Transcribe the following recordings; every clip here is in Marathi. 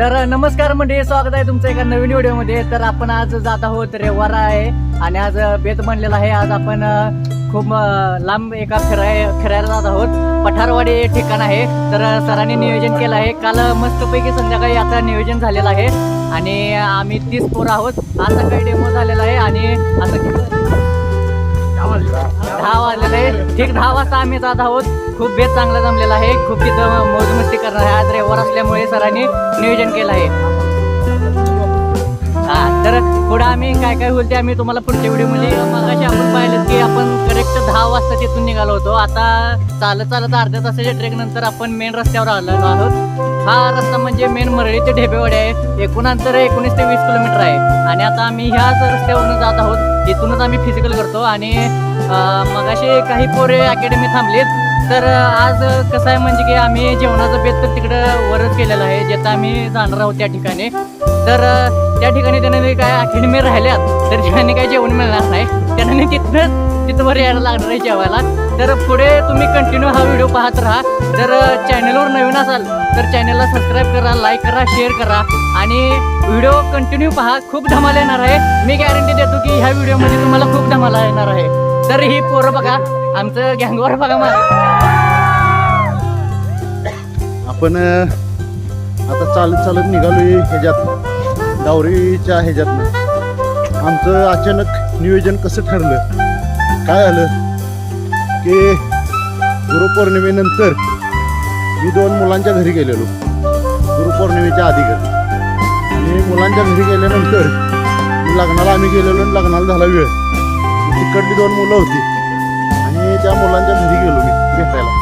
तर नमस्कार म्हणजे स्वागत आहे तुमचं एका नवीन व्हिडिओमध्ये. तर आपण आज जात आहोत रेवारा आहे आणि आज बेत बनलेला आहे. आज आपण खूप लांब एका फिराय फिरायला जात आहोत. पठारवाडी हे ठिकाण आहे. तर सरांनी नियोजन केलं आहे. काल मस्तपैकी संध्याकाळी आता नियोजन झालेलं आहे. आणि आम्ही तीस पोरं आहोत. आज सकाळी डेमो झालेला आहे आणि असं किती दहा वाजलेले ठीक दहा वाजता आम्ही जात आहोत. खूप बेत चांगला जमलेला आहे. खूप तिथं मौजमस्ती करणार आहे. आज रेवर असल्यामुळे सरांनी नियोजन केलं आहे. हा तर पुढे आम्ही काय काय होईल ते आम्ही तुम्हाला पुढच्या व्हिडिओमध्ये मगाशी आपण पाहिलं की आपण करेक्ट दहा वाजता तिथून निघालो होतो. आता चालत चालत अर्ध्या तासाच्या ट्रेक नंतर आपण मेन रस्त्यावर आलेलो आहोत. हा रस्ता म्हणजे मेन मरळी ते ढेबेवाडी आहे. एकूण अंतर एकोणीस ते वीस किलोमीटर आहे. आणि आता आम्ही ह्याच रस्त्यावरून जात आहोत. इथूनच आम्ही फिजिकल करतो आणि मगाशी काही पोरे अकॅडमी थांबलेत. तर आज कसं आहे म्हणजे की आम्ही जेवणाचं बेत तर तिकडं वरच केलेलं आहे जिथं आम्ही जाणार आहोत त्या ठिकाणी. तर त्या ठिकाणी त्यांना काय अकॅडमी राहिल्यात तर त्यांनी काही जेवण मिळणार नाही. त्यांना तिथनंच तिथं वर यायला लागणार आहे जेवायला. तर पुढे तुम्ही कंटिन्यू हा व्हिडिओ पाहत राहा. जर चॅनलवर नवीन असाल तर चॅनलला सबस्क्राईब करा लाईक करा शेअर करा. आणि व्हिडिओ कंटिन्यू पहा. खूप धमाल येणार आहे. मी गॅरंटी देतो की ह्या व्हिडिओमध्ये तुम्हाला खूप धमाल येणार आहे. तर ही पोरं बघा आमचं गँगवर बघा मला आपण आता चालत चालत निघालो ह्याच्यात. डावरीच्या ह्याच्यातनं. आमचं अचानक नियोजन कसं ठरलं? काय आलं? की गुरुपौर्णिमेनंतर मी दोन मुलांच्या घरी गेलेलो. गुरुपौर्णिमेच्या आधी घरी. आणि मुलांच्या घरी गेल्यानंतर लग्नाला आम्ही गेलेलो आणि लग्नाला झाला वेळ. तिकडली दोन मुलं होती. आणि त्या मुलांच्या घरी गेलो मी भेटायला.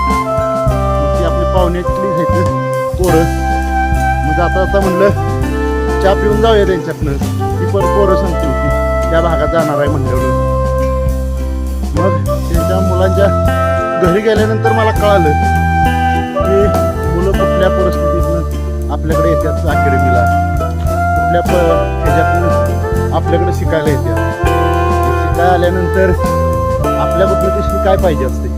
ती आपली पाहुण्यातली घ्यायचं पोरं. मग जाता आता म्हणलं चहा पिऊन जाऊया त्यांच्यातनं ती पण पोरं सांगते होती त्या भागात जाणार आहे म्हणल्यावर मग त्यांच्या मुलांच्या घरी गेल्यानंतर मला कळालं की मुलं कुठल्या परिस्थितीतनं आपल्याकडे येतात अकॅडमीला कुठल्या प ह्याच्यातून आपल्याकडे शिकायला येतात. शिकायला आल्यानंतर आपल्या पद्धतीशी काय पाहिजे असते?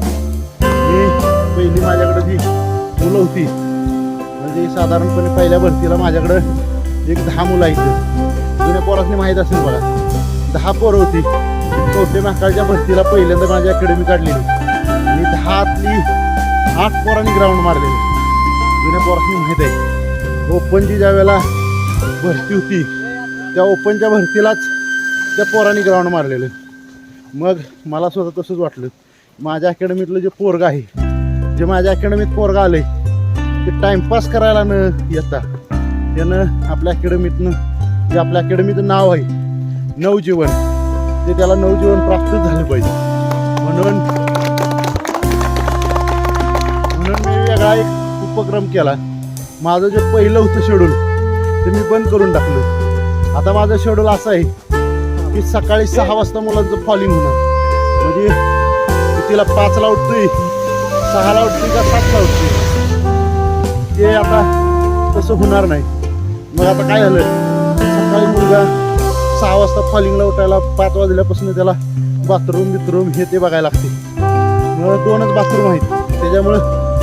मी पहिली माझ्याकडे जी मुलं होती म्हणजे साधारणपणे पहिल्या भरतीला माझ्याकडं एक दहा मुलं आहेत. जुन्या पोरासनी माहीत असेल बघा दहा पोरं होती. कवटे महाकाळच्या भरतीला पहिल्यांदा माझी अकॅडमी काढलेली. आणि दहातली आठ पोरांनी ग्राउंड मारलेली. जुन्या पोरांनी माहीत आहे. ओपनची ज्या वेळेला भरती होती त्या ओपनच्या भरतीलाच त्या पोरांनी ग्राउंड मारलेलं. मग मला स्वतः तसंच वाटलं. माझ्या अकॅडमीतलं जे पोरग आहे जे माझ्या अकॅडमीत पोरग आले ते टाइमपास करायला न येता त्यानं आपल्या अकॅडमीतनं जे आपल्या अकॅडमीचं नाव आहे नवजीवन ते त्याला नवजीवन प्राप्त झालं पाहिजे. म्हणून म्हणून मी वेगळा एक उपक्रम केला. माझं जे पहिलं होतं शेड्यूल ते मी बंद करून टाकलं. आता माझं शेड्यूल असं आहे की सकाळी सहा वाजता मुलांचं फॉलिंग होणार. म्हणजे तिला पाचला उठतोय सहाला उठतोय का सातला उठतोय? ते आता तसं होणार नाही. मग आता काय झालं? सकाळी मुलगा सहा वाजता फॉलिंगला उठायला पाच वाजल्यापासून त्याला बाथरूम बिथरूम हे ते बघायला लागते. मग दोनच बाथरूम आहेत. त्याच्यामुळं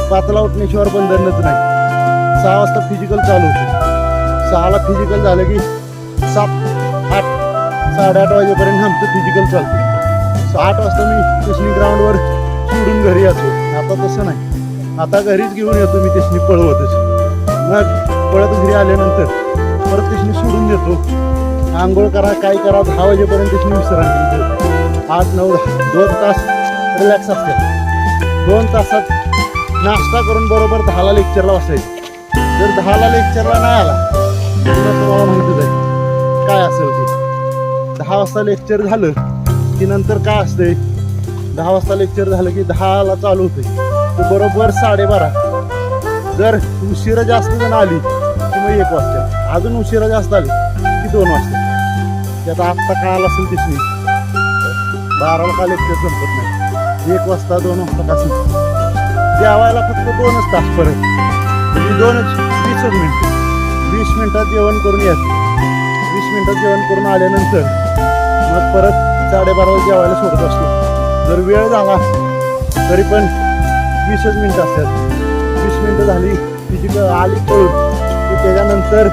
पाचला उठण्याशिवाय बंधनच नाही. सहा वाजता फिजिकल चालू होते. सहाला फिजिकल झालं की सात आठ साडेआठ वाजेपर्यंत आमचं फिजिकल चालतं. आठ वाजता मी कृष्णी ग्राउंडवर सोडून घरी येतो. आता तसं नाही. आता घरीच घेऊन येतो मी तेसनी पळवतच. मग पळत घरी आल्यानंतर परत तेसनी सोडून देतो. आंघोळ करा काय करा दहा वाजेपर्यंत तुम्ही विश्रांती आठ नऊ दोन तास रिलॅक्स असते. दोन तासात नाश्ता करून बरोबर दहाला लेक्चरला बसायचं. जर दहाला लेक्चरला नाही आला तर तुम्हाला माहितीच आहे काय असेल ते. दहा वाजता लेक्चर झालं की नंतर काय असते दहा वाजता लेक्चर झालं की दहाला चालू होते ते बरोबर साडेबारा. जर उशिरा जास्त जण आली की मग एक वाजता. अजून उशिरा जास्त आली. की दोन वाजता. ते आता आत्ता काल असेल तिसरी बाराला काल लेक्चर जमत नाही. एक वाजता दोन वाजता का जेवायला फक्त दोनच तास परत. म्हणजे दोनच वीसच मिनिट. वीस मिनिटात जेवण करून यायचं. वीस मिनिटात जेवण करून आल्यानंतर मग परत साडेबाराला जेवायला सोडत असतो जर वेळ झाला तरी पण वीसच मिनिटं असतात. वीस मिनिटं झाली फिजिकल आली तर की त्याच्यानंतर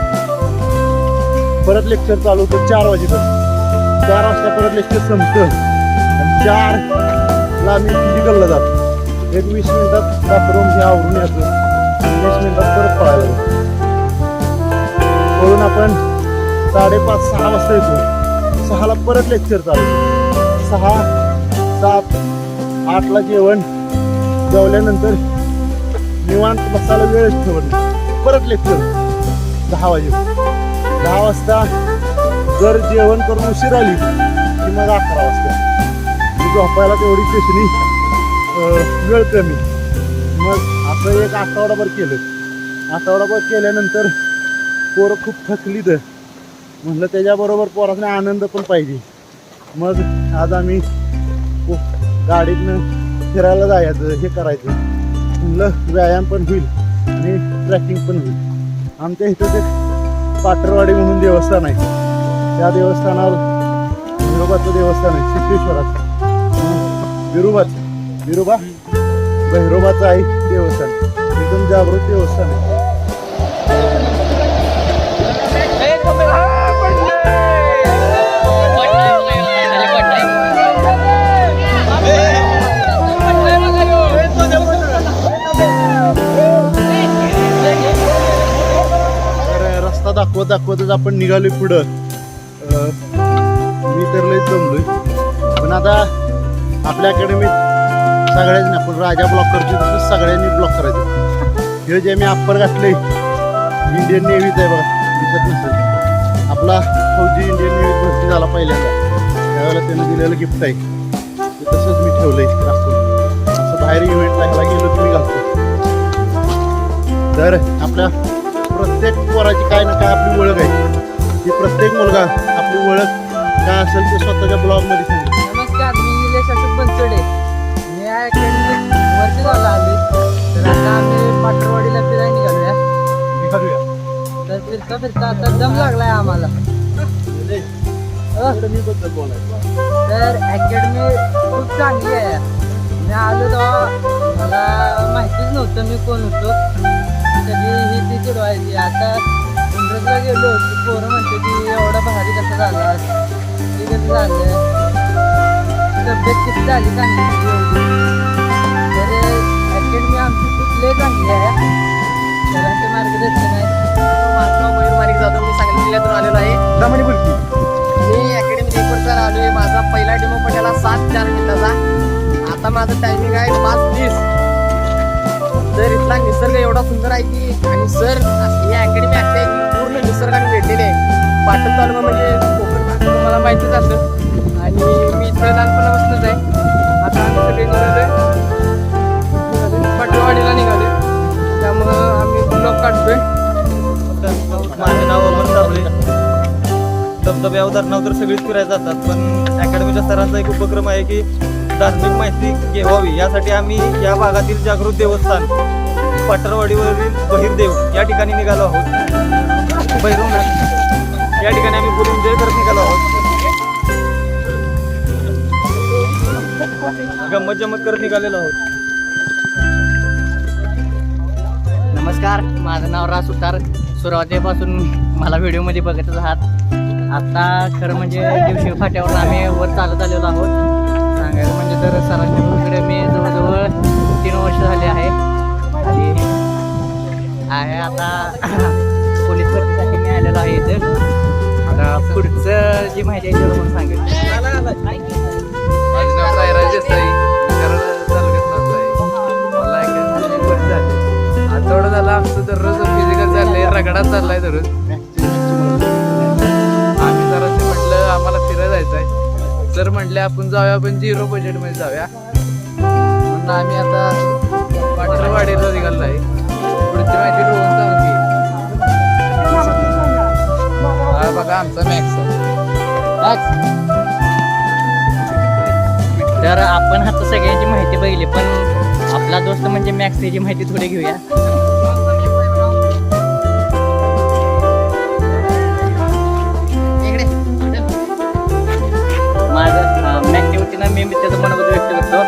परत लेक्चर चालू होतं चार वाजेपर्यंत. चार वाजता परत लेक्चर संपतं. आणि चार मी फिजिकलला जातो. एक वीस मिनिटात बाथरूम हे आवरून येतो. वीस मिनिटात परत पळायला जातो. म्हणून आपण साडेपाच सहा वाजता येतो. सहाला परत लेक्चर चालू सहा सात आठला जेवण जेवल्यानंतर निवांत बसायला वेळच ठेवत परत लेक्चर दहा वाजे दहा वाजता जर जेवण करून उशीर आली की मग अकरा वाजता. मी झोपायला तेवढी पेशणी वेळ कमी. मग असं एक आठवडाभर केलं. आठवडाभर केल्यानंतर पोरं खूप थकली तर म्हणलं त्याच्याबरोबर पोरांना आनंद पण पाहिजे. मग आज आम्ही गाडीतनं फिरायला जायचं हे करायचं. म्हणलं व्यायाम पण होईल आणि ट्रॅकिंग पण होईल. आमच्या इथं ते पाटरवाडी म्हणून देवस्थान आहे. त्या देवस्थानावर विरोबाचं देवस्थान आहे सिद्धेश्वराचं. विरोबाच विरोबा? भैरोबाचं आहे देवस्थान. एकदम जागृत देवस्थान आहे. दाखवत दाखवतच आपण निघालोय पुढं. मी तर लय जमलोय पण आता आपल्या मी सगळ्यांनी आपण राजा ब्लॉक करतो तसं सगळ्यांनी ब्लॉक करायचं. हे जे मी अप्पर घातले इंडियन नेव्हीच आहे बघा दिसत नसेल. आपला फौजी इंडियन नेव्हीत भरती झाला पहिल्यांदा. त्यावेळेला त्यानं दिलेलं गिफ्ट आहे. ते तसंच मी ठेवलंय आहे असं बाहेर इव्हेंट लागला गेलो तुम्ही घालतो तर आपल्या प्रत्येक पोराची काय ना काय आपली ओळख आहे. ती प्रत्येक मुलगा आपली ओळख काय असेल ते स्वतःच्या ब्लॉगमध्ये सांगेल. नमस्कार मी निलेश अशोक बनसोडे. मी या अकॅडमीत वर्ष झालं आले तर आता आम्ही पाटरवाडीला फिरायला निघालूया. तर फिरता फिरता आता दम लागलाय आम्हाला. बोलायचं. तर अकॅडमी खूप चांगली आहे. मी आलो तेव्हा मला माहितीच नव्हतं मी कोण होतो. सगळी ही ती चिडवायची आता इंग्रजला गेलो की पोरं म्हणते की एवढा भारी कसं झाला? हे कसं झालं? तब्येत किती झाली चांगली? तर अकॅडमी आमची खूप लय चांगली आहे? सरांचे मार्गदर्शन आहे. नाव मयूर माणिक जाधव मी सांगली जिल्ह्यातून आलेलो आहे. मी अकॅडमीत एक वर्ष आलो आहे माझा पहिला डेमो पडलेला सात चार मिनिटाचा. आता माझं टायमिंग आहे पाच तीस. तर इथला निसर्ग एवढा सुंदर आहे की आणि सर ही अकॅडमी अशी आहे की पूर्ण निसर्गाने भेटलेली आहे. पाटण तालुका म्हणजे कोकण भाग तुम्हाला माहितीच असेल. आणि मी इथं लहानपणापासूनच आहे. आता आम्ही सगळे निघालोय. पाटणवाडीला निघालो त्यामुळं आम्ही ब्लॉग काढतोय. माझे नाव अमन साबळे धबधब्यावर धरणावर तर सगळीच फिरायला जातात पण अकॅडमीच्या सरांचा एक उपक्रम आहे की धार्मिक माहिती घेवावी यासाठी आम्ही या भागातील जागृत देवस्थान पटरवाडीवरील बहिरदेव या ठिकाणी निघालो आहोत. बहिरुंग या ठिकाणी आम्ही गुरुंजय करत निघालो आहोत. गंमत जमत करत निघालेलो आहोत. नमस्कार माझं नाव राज सुतार. सुरुवातीपासून मला व्हिडिओमध्ये बघतच आहात. आत्ता खरं म्हणजे दिवशी फाट्यावर आम्ही वर चालत आलेलो आहोत. तर सरांच्या तर मी जवळजवळ तीन वर्ष झाले आहे. आणि आहे आता पोलीस भरतीसाठी मी आलेलो आहे इथं. आता पुढचं जी माहिती आहे ते सांगेल माझे आहे. आठवडा झाला आमचं दररोज फिजिकल चाललंय रगडात चाललाय दररोज. आम्ही जरा म्हटलं आम्हाला फिरायला जायचं आहे तर म्हटले आपण जाऊया आपण झिरो बजेटमध्ये जाऊया. म्हणून आम्ही आता पाटरवाडीला निघालो आहे पुढची माहिती रोहन सांगते. हा बघा आमचा मॅक्स तर आपण आता सगळ्यांची माहिती बघितली पण आपला दोस्त म्हणजे मॅक्स याची माहिती थोडी घेऊया. मॅक्सच्या मी त्याचं मनोगत व्यक्त करतो.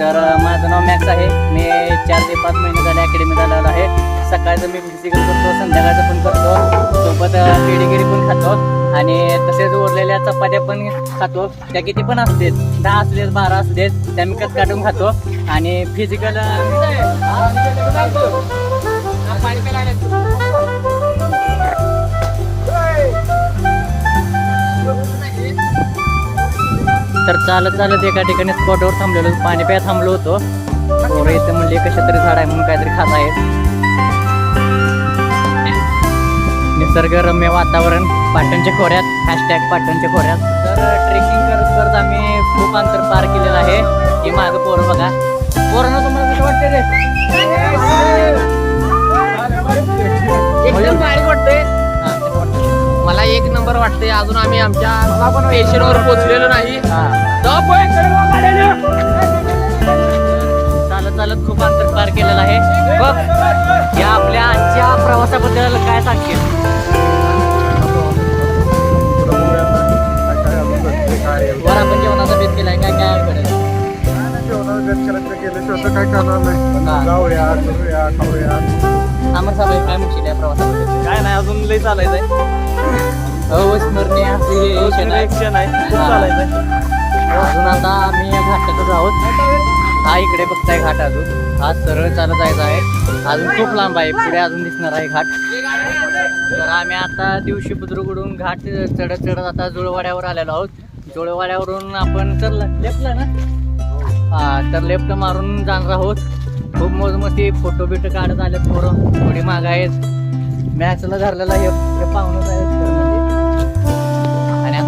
तर माझं नाव मॅक्स आहे. मी चार ते पाच महिने झाले अकॅडमीत आलेलो आहे. सकाळचं मी फिजिकल करतो संध्याकाळचं पण करतो. सोबत पेडीगिरी पण खातो. आणि तसेच उरलेल्या चपात्या पण खातो. त्या किती पण असतेत दहा असलेत बारा असलेत त्या मी कट काढून खातो. आणि फिजिकल तर चालत चालत एका ठिकाणी स्पॉटवर थांबलेलो. पाणी प्या थांबलो होतो. पोरं इथे म्हणले कशा तरी झाड आहे म्हणून काहीतरी खात आहेत निसर्गरम्य वातावरण पाटणच्या खोऱ्यात हॅशटॅग पाटणच्या खोऱ्यात. तर ट्रेकिंग करत करत आम्ही खूप अंतर पार केलेलं आहे. हे मागं पोरं बघा. पोरांना तुम्हाला कसं वाटते रे? नंबर वाटतंय. अजून आम्ही आमच्या स्टेशनवर पोहोचलेलो नाही. हा. चालत चालत खूप अंतर पार केलेलं आहे. बघ या आपल्या आजच्या प्रवासाबद्दल काय सांगशील? वर आपण जेवणाचा बेत केलाय काय काय अडचण आहे? हा. जाऊया करूया खाऊया अमर साहेब काय म्हणशील या प्रवासाबद्दल? काय नाही अजून लई चालायचंय. अविस्मरणीय असं हे क्षण आहे. क्षण आहे. खूप अजून आता आम्ही या घाटातच आहोत. हा इकडे बघताय घाट अजून. हा सरळ चालत जायचा आहे. अजून खूप लांब आहे. पुढे अजून दिसणार आहे घाट. तर आम्ही आता दिवशी बुद्रुकडून घाट चढत चढत आता जुळवाड्यावर आलेलो आहोत. जुळवाड्यावरून आपण तर लेफ्टला ना? हा तर लेफ्ट मारून जाणार आहोत. खूप मोजमस्ती फोटो बिटो काढत आलेत पोरं. थोडी माग आहेत. मॅचला धरलेला हे पाहुणच आहेत.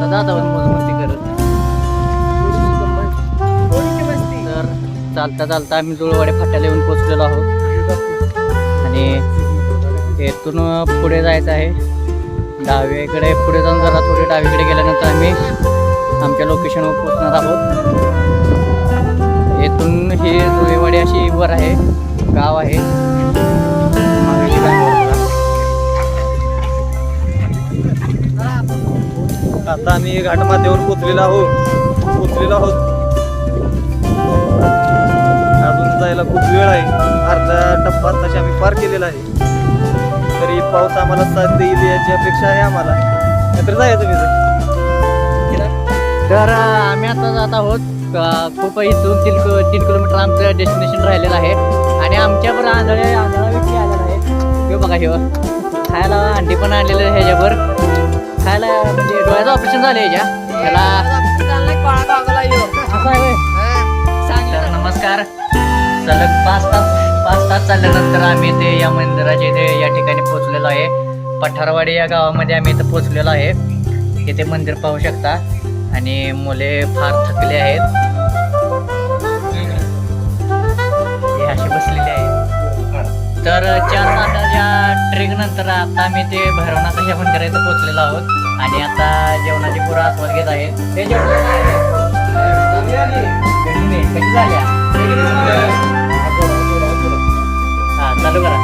आता जात आहोत करत तर चालता चालता आम्ही जुळवाडे फाट्याला येऊन पोचलेलो आहोत आणि येथून पुढे जायचं आहे डावीकडे पुढे जाऊन जरा थोडे डावीकडे गेल्यानंतर आम्ही आमच्या लोकेशनवर पोचणार आहोत येथून ही जुळेवाडी अशी वर आहे गाव आहे आता आम्ही घाटमाथ्यावर पोचलेला आहोत. पोचलेला आहोत. अजून जायला खूप वेळ आहे. अर्धा टप्पा तशी आम्ही पार केलेला आहे. तरी पाऊस आम्हाला साथ देईल याची अपेक्षा आहे आम्हाला. नाहीतर जायचं मी तर आम्ही आता जात आहोत खूप इथून तीन किलो तीन किलोमीटर आमचं डेस्टिनेशन राहिलेलं आहे. आणि आमच्यावर आंधळे आंधळा व्यक्ती आलेला आहे. बघा हे खायला अंडी पण आणलेलं आहे ह्याच्यावर. खायला म्हणजे डोळ्याचं ऑपरेशन झालं ह्याच्या त्याला तर नमस्कार. सलग पाच तास पाच तास चालल्यानंतर आम्ही ते या मंदिराचे ते या ठिकाणी पोहोचलेलो आहे. पठारवाडी या गावामध्ये आम्ही इथं पोहोचलेलो आहे. इथे मंदिर पाहू शकता. आणि मुले फार थकले आहेत. तर चार तासाच्या ट्रेकनंतर आता मी ते भैरवनाथ जेवण करायचं पोचलेलो आहोत. आणि आता जेवणाची पुरा आस्वाद घेत आहे. ते जेवण कशी झाल्या हां चालू करा.